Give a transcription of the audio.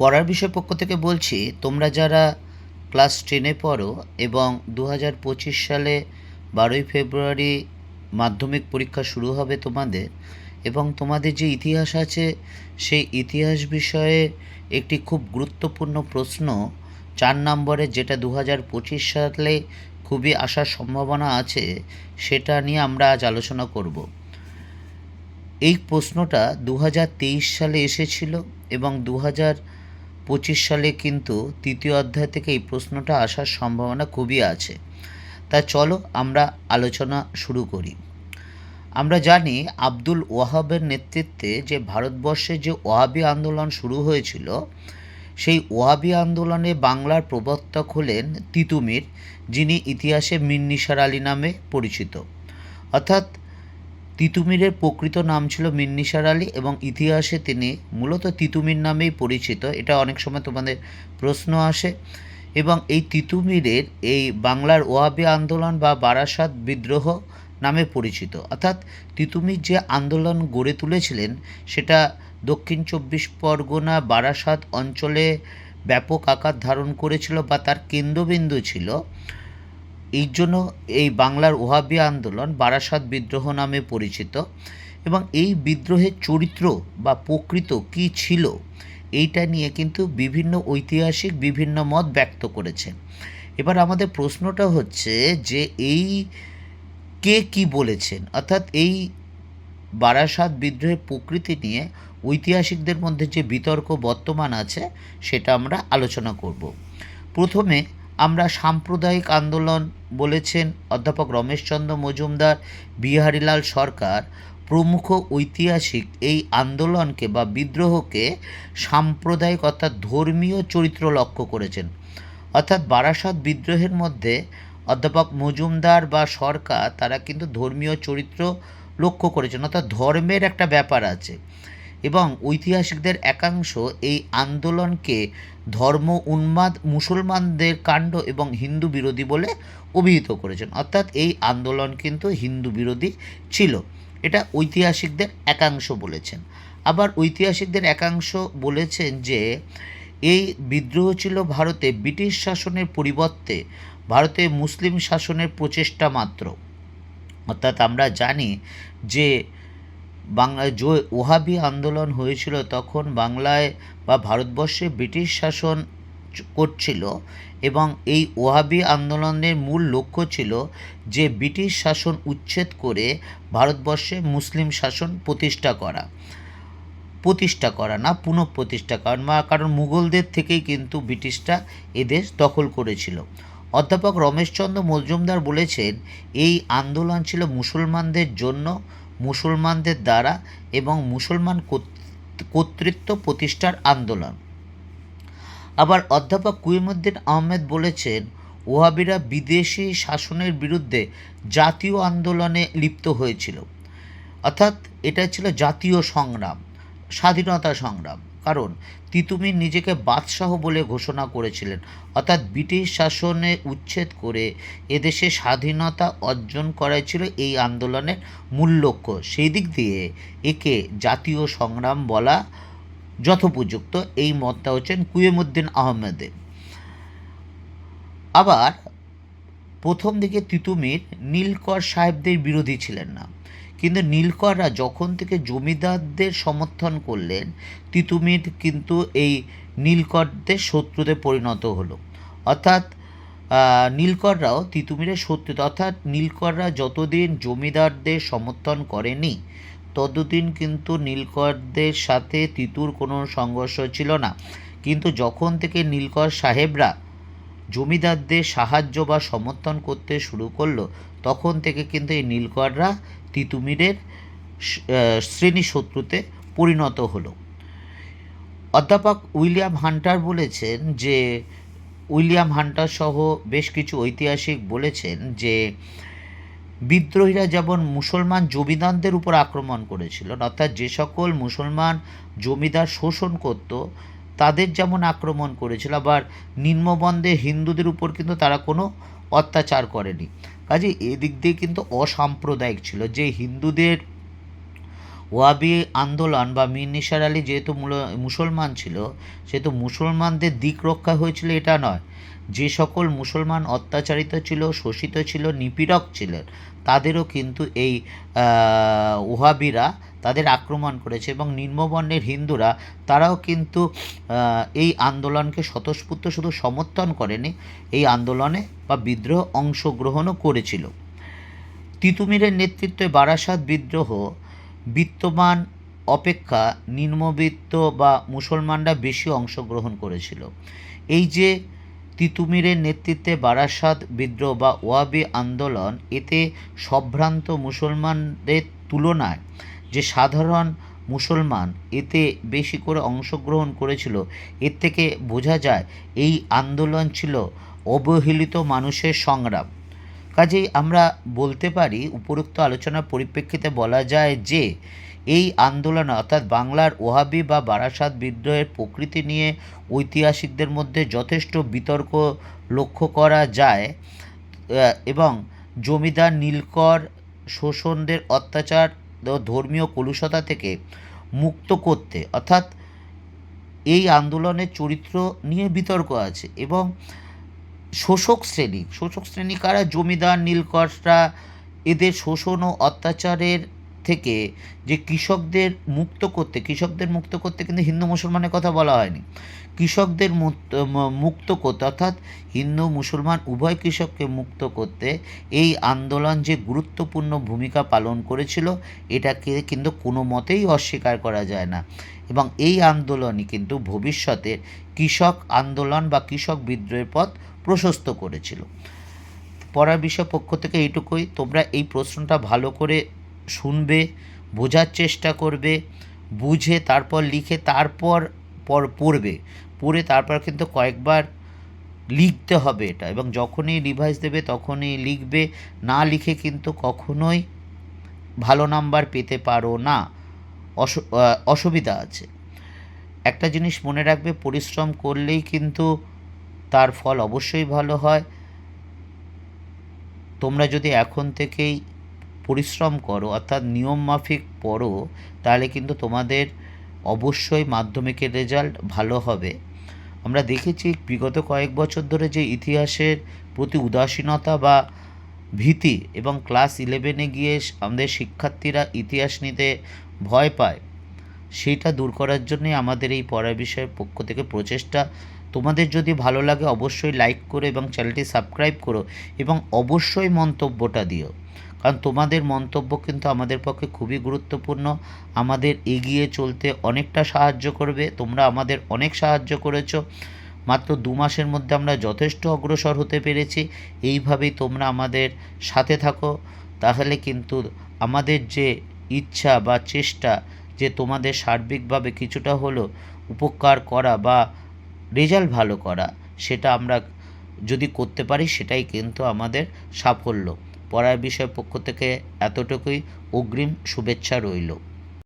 পড়ার বিষয় পক্ষ থেকে বলছি, তোমরা যারা ক্লাস টেনে পড়ো এবং দু হাজার পঁচিশ সালে বারোই ফেব্রুয়ারি মাধ্যমিক পরীক্ষা শুরু হবে তোমাদের এবং তোমাদের যে ইতিহাস আছে, সেই ইতিহাস বিষয়ে একটি খুব গুরুত্বপূর্ণ প্রশ্ন, চার নম্বরে যেটা দু হাজার পঁচিশ সালে খুবই আসার সম্ভাবনা আছে, সেটা নিয়ে আমরা আজ আলোচনা করব। এই প্রশ্নটা দু হাজার তেইশ সালে এসেছিল এবং দু হাজার পঁচিশ সালে কিন্তু তৃতীয় অধ্যায় থেকে এই প্রশ্নটা আসার সম্ভাবনা খুবই আছে। তা চলো আমরা আলোচনা শুরু করি। আমরা জানি আব্দুল ওয়াহাবের নেতৃত্বে যে ভারতবর্ষে যে ওয়াহাবি আন্দোলন শুরু হয়েছিল, সেই ওয়াহাবি আন্দোলনে বাংলার প্রবর্তক হলেন তিতুমির, যিনি ইতিহাসে মিন্নিসার আলী নামে পরিচিত। অর্থাৎ তিতুমিরের প্রকৃত নাম ছিল মিন্নিসার নিসার আলী এবং ইতিহাসে তিনি মূলত তিতুমির নামেই পরিচিত। এটা অনেক সময় তোমাদের প্রশ্ন আসে। এবং এই তিতুমিরের এই বাংলার ওয়াবি আন্দোলন বা বারাসাত বিদ্রোহ নামে পরিচিত। অর্থাৎ তিতুমির যে আন্দোলন গড়ে তুলেছিলেন, সেটা দক্ষিণ চব্বিশ পরগনা বারাসাত অঞ্চলে ব্যাপক আকার ধারণ করেছিল বা তার কেন্দ্রবিন্দু ছিল। এই জন্য এই বাংলার ওহাবি আন্দোলন বারাসাত বিদ্রোহ নামে পরিচিত এবং এই বিদ্রোহের চরিত্র বা প্রকৃত কী ছিল এইটা নিয়ে কিন্তু বিভিন্ন ঐতিহাসিক, বিভিন্ন মত ব্যক্ত করেছেন এবার আমাদের প্রশ্নটা হচ্ছে যে এই কে কি বলেছেন? অর্থাৎ এই বারাসাত বিদ্রোহের প্রকৃতি নিয়ে ঐতিহাসিকদের মধ্যে যে বিতর্ক বর্তমান আছে সেটা আমরা আলোচনা করব। প্রথমে আমরা সাম্প্রদায়িক আন্দোলন বলেছেন অধ্যাপক রমেশচন্দ্র মজুমদার, বিহারীলাল সরকার। প্রমুখ ঐতিহাসিক এই আন্দোলনকে বা বিদ্রোহকে সাম্প্রদায়িক অর্থাৎ ধর্মীয় চরিত্র লক্ষ্য করেছেন। অর্থাৎ বারাসাত বিদ্রোহের মধ্যে অধ্যাপক মজুমদার বা সরকার তারা কিন্তু ধর্মীয় চরিত্র লক্ষ্য করেছেন। অর্থাৎ ধর্মের একটা ব্যাপার আছে। এবং ঐতিহাসিকদের একাংশ এই আন্দোলনকে ধর্ম, উন্মাদ, মুসলমানদের কাণ্ড এবং হিন্দু বিরোধী বলে অভিহিত করেছেন। অর্থাৎ এই আন্দোলন কিন্তু হিন্দু বিরোধী ছিল। এটা ঐতিহাসিকদের একাংশ বলেছেন। আবার ঐতিহাসিকদের একাংশ বলেছেন যে, এই বিদ্রোহ ছিল ভারতে ব্রিটিশ শাসনের পরিবর্তে ভারতে মুসলিম শাসনের প্রচেষ্টা মাত্র। অর্থাৎ আমরা জানি যে বাংলায় যে ওহাবি আন্দোলন হয়েছিল, তখন বাংলায় বা ভারতবর্ষে ব্রিটিশ শাসন করছিল এবং এই ওহাবি আন্দোলনের মূল লক্ষ্য ছিল যে ব্রিটিশ শাসন উচ্ছেদ করে ভারতবর্ষে মুসলিম শাসন প্রতিষ্ঠা করা। প্রতিষ্ঠা করা না, পুনঃপ্রতিষ্ঠা করা কারণ মুঘলদের থেকেই কিন্তু ব্রিটিশরা এদেশ দখল করেছিল। অধ্যাপক রমেশচন্দ্র মজুমদার বলেছেন, এই আন্দোলন ছিল মুসলমানদের জন্য মুসলমানদের দ্বারা এবং মুসলমান কর্তৃত্ব প্রতিষ্ঠার আন্দোলন। আবার অধ্যাপক কুইমুদ্দিন আহমেদ বলেছেন, ওহাবিরা বিদেশি শাসনের বিরুদ্ধে জাতীয় আন্দোলনে লিপ্ত হয়েছিল। অর্থাৎ এটা ছিল জাতীয় সংগ্রাম, স্বাধীনতা সংগ্রাম। কারণ তিতুমির নিজেকে বাদশাহ বলে ঘোষণা করেছিলেন। অর্থাৎ ব্রিটিশ শাসনে উচ্ছেদ করে এদেশে স্বাধীনতা অর্জন করাই ছিল এই আন্দোলনের মূল লক্ষ্য। সেই দিক দিয়ে একে জাতীয় সংগ্রাম বলা যথোপযুক্ত। এই মতটা হচ্ছেন কুয়েমুদ্দিন আহমেদের। আবার প্রথম দিকে তিতুমির নীলকর সাহেবদের বিরোধী ছিলেন না। কিন্তু নীলকররা যখন থেকে জমিদারদের সমর্থন করলেন, তিতুমির কিন্তু এই নীলকরদের শত্রুতে পরিণত হলো। অর্থাৎ নীলকররাও তিতুমিরের শত্রু অর্থাৎ নীলকররা যতদিন জমিদারদের সমর্থন করেনি, ততদিন কিন্তু নীলকরদের সাথে তিতুর কোনো সংঘর্ষ ছিল না। কিন্তু যখন থেকে নীলকর সাহেবরা জমিদারদের সাহায্য বা সমর্থন করতে শুরু করল তখন থেকে কিন্তু এই নীলকররা তিতুমিরের শ্রেণি শত্রুতে পরিণত হলো। অধ্যাপক উইলিয়াম হান্টার বলেছেন যে, উইলিয়াম হান্টার সহ বেশ কিছু ঐতিহাসিক বলেছেন যে, বিদ্রোহীরা যেমন মুসলমান জমিদারদের উপর আক্রমণ করেছিল অর্থাৎ যে সকল মুসলমান জমিদার শোষণ করত তাদের যেমন আক্রমণ করেছিল, আবার নিম্নবন্ধে হিন্দুদের উপর কিন্তু তারা কোনো অত্যাচার করেনি। কাজে এদিক দিয়ে কিন্তু অসাম্প্রদায়িক ছিল যে হিন্দুদের ওয়াবি আন্দোলন বা মীর নিসার আলী যেহেতু মুসলমান ছিল, সেহেতু মুসলমানদের দিক রক্ষা হয়েছিল এটা নয়। যে সকল মুসলমান অত্যাচারিত ছিল, শোষিত ছিল, নিপীড়ক ছিলেন, তাদেরও কিন্তু এই ওহাবিরা তাদের আক্রমণ করেছে এবং নিম্নবর্ণের হিন্দুরা তারাও কিন্তু এই আন্দোলনকে স্বতঃস্ফূর্ত শুধু সমর্থন করেনি, এই আন্দোলনে বা বিদ্রোহ অংশগ্রহণও করেছিল। তিতুমিরের নেতৃত্বে বারাসাত বিদ্রোহ বিত্তমান অপেক্ষা নিম্নবিত্ত বা মুসলমানরা বেশি অংশগ্রহণ করেছিল। এই যে তিতুমিরের নেতৃত্বে বারাসাত বিদ্রোহ বা ওয়াবি আন্দোলন, এতে সম্ভ্রান্ত মুসলমানদের তুলনায় যে সাধারণ মুসলমান এতে বেশি করে অংশগ্রহণ করেছিল, এর থেকে বোঝা যায় এই আন্দোলন ছিল অবহেলিত মানুষের সংগ্রাম। কাজেই আমরা বলতে পারি, উপরোক্ত আলোচনার পরিপ্রেক্ষিতে বলা যায় যে, এই আন্দোলন অর্থাৎ বাংলার ওহাবি বা বারাসাত বিদ্রোহের প্রকৃতি নিয়ে ঐতিহাসিকদের মধ্যে যথেষ্ট বিতর্ক লক্ষ্য করা যায় এবং জমিদার নীলকর শোষণদের অত্যাচার ধর্মীয় কলুষতা থেকে মুক্ত করতে। অর্থাৎ এই আন্দোলনের চরিত্র নিয়ে বিতর্ক আছে এবং শোষক শ্রেণি শোষক শ্রেণি কারা? জমিদার নীলকররা এদের শোষণ ও অত্যাচারের থেকে যে কৃষকদের মুক্ত করতে, কৃষকদের মুক্ত করতে কিন্তু হিন্দু মুসলমানের কথা বলা হয়নি। কৃষকদের মুক্ত- করতে, অর্থাৎ হিন্দু, মুসলমান উভয় কৃষককে মুক্ত করতে এই আন্দোলন যে গুরুত্বপূর্ণ ভূমিকা পালন করেছিল, এটাকে কিন্তু কোনো মতেই অস্বীকার করা যায় না। এবং এই আন্দোলনই কিন্তু ভবিষ্যতের কৃষক আন্দোলন বা কৃষক বিদ্রোহের পথ প্রশস্ত করেছিল। পড়ার বিষয় পক্ষ থেকে এইটুকুই। তোমরা এই প্রশ্নটা ভালো করে শুনবে, বোঝার চেষ্টা করবে, বুঝে তারপর লিখে তারপর পর পড়বে। পড়ে তারপর কিন্তু কয়েকবার লিখতে হবে এটা এবং যখনই রিভাইজ দেবে তখনই লিখবে। না লিখে কিন্তু কখনোই ভালো নাম্বার পেতে পারো না। অসু- অসুবিধা আছে। একটা জিনিস মনে রাখবে, পরিশ্রম করলেই কিন্তু তার ফল অবশ্যই ভালো হয়। তোমরা যদি এখন থেকেই পরিশ্রম করো, অর্থাৎ নিয়ম মাফিক পড়ো, তাহলে কিন্তু তোমাদের অবশ্যই মাধ্যমিকের রেজাল্ট ভালো হবে। আমরা দেখেছি বিগত কয়েক বছর ধরে যে ইতিহাসের প্রতি উদাসীনতা বা ভীতি এবং ক্লাস ইলেভেনে গিয়ে আমাদের শিক্ষার্থীরা ইতিহাস নিতে ভয় পায় সেইটা দূর করার জন্যে আমাদের এই পড়া বিষয়ের পক্ষ থেকে প্রচেষ্টা। তোমাদের যদি ভালো লাগে অবশ্যই লাইক করো এবং চ্যানেলটি সাবস্ক্রাইব করো এবং অবশ্যই মন্তব্যটা দিও। কারণ তোমাদের মন্তব্য কিন্তু আমাদের পক্ষে খুবই গুরুত্বপূর্ণ। আমাদের এগিয়ে চলতে অনেকটা সাহায্য করবে। তোমরা আমাদের অনেক সাহায্য করেছ। মাত্র দু মাসের মধ্যে আমরা যথেষ্ট অগ্রসর হতে পেরেছি। এইভাবেই তোমরা আমাদের সাথে থাকো। তাহলে কিন্তু আমাদের যে ইচ্ছা বা চেষ্টা যে তোমাদের সার্বিকভাবে কিছুটা হলো উপকার করা বা রেজাল্ট ভালো করা, সেটা আমরা যদি করতে পারি, সেটাই কিন্তু আমাদের সাফল্য। পড়ার বিষয় পক্ষ থেকে এতটুকুই। অগ্রিম শুভেচ্ছা রইল।